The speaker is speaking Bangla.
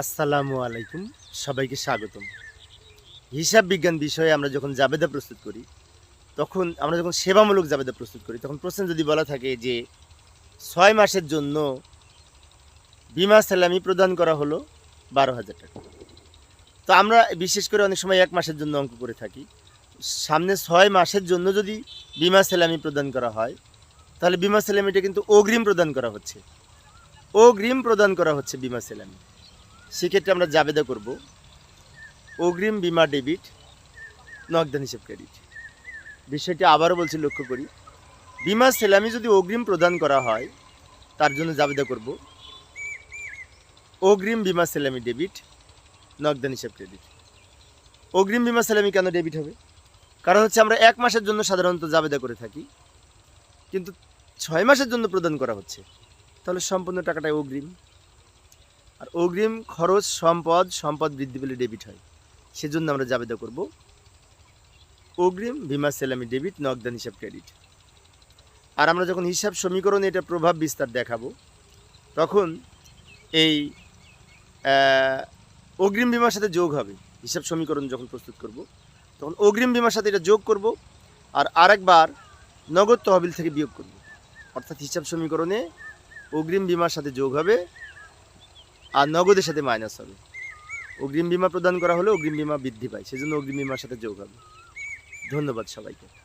আসসালামু আলাইকুম, সবাইকে স্বাগতম। হিসাব বিজ্ঞান বিষয়ে আমরা যখন জাবেদা প্রস্তুত করি, তখন আমরা যখন সেবামূলক জাবেদা প্রস্তুত করি, তখন প্রশ্ন যদি বলা থাকে যে, ছয় মাসের জন্য বিমা সালামি প্রদান করা হলো বারো হাজার টাকা। তো আমরা বিশেষ করে অনেক সময় এক মাসের জন্য অঙ্ক করে থাকি। সামনে ছয় মাসের জন্য যদি বিমা সালামি প্রদান করা হয়, তাহলে বিমা সালামিটা কিন্তু অগ্রিম প্রদান করা হচ্ছে। অগ্রিম প্রদান করা হচ্ছে বিমা সালামি সেক্ষেত্রে আমরা জাবেদা করব। অগ্রিম বিমা ডেবিট নগদান হিসেব ক্রেডিট বিষয়টি আবারও বলছি, লক্ষ্য করি। বিমা সেলামি যদি অগ্রিম প্রদান করা হয়, তার জন্য জাবেদা করব। অগ্রিম বিমা সেলামি ডেবিট নগদান হিসেব ক্রেডিট অগ্রিম বিমা সেলামি কেন ডেবিট হবে? কারণ হচ্ছে আমরা এক মাসের জন্য সাধারণত জাবেদা করে থাকি। কিন্তু ছয় মাসের জন্য প্রদান করা হচ্ছে। তাহলে সম্পূর্ণ টাকাটাই অগ্রিম। আর অগ্রিম খরচ সম্পদ সম্পদ বৃদ্ধি পেলে ডেবিট হয়। সেজন্য আমরা জাবেদা করব, অগ্রিম বিমা সেলামি ডেবিট নগদান হিসাব ক্রেডিট আর আমরা যখন হিসাব সমীকরণে এটা প্রভাব বিস্তার দেখাবো, তখন এই অগ্রিম বিমার সাথে যোগ হবে। হিসাব সমীকরণ যখন প্রস্তুত করব, তখন অগ্রিম বিমার সাথে এটা যোগ করব আর আরেকবার নগদ তহবিল থেকে বিয়োগ করব। অর্থাৎ হিসাব সমীকরণে অগ্রিম বিমার সাথে যোগ হবে আর নগদের সাথে মাইনাস হবে। অগ্রিম বিমা প্রদান করা হলে অগ্রিম বিমা বৃদ্ধি পায়, সেজন্য অগ্রিম বিমার সাথে যোগ হবে। ধন্যবাদ সবাইকে।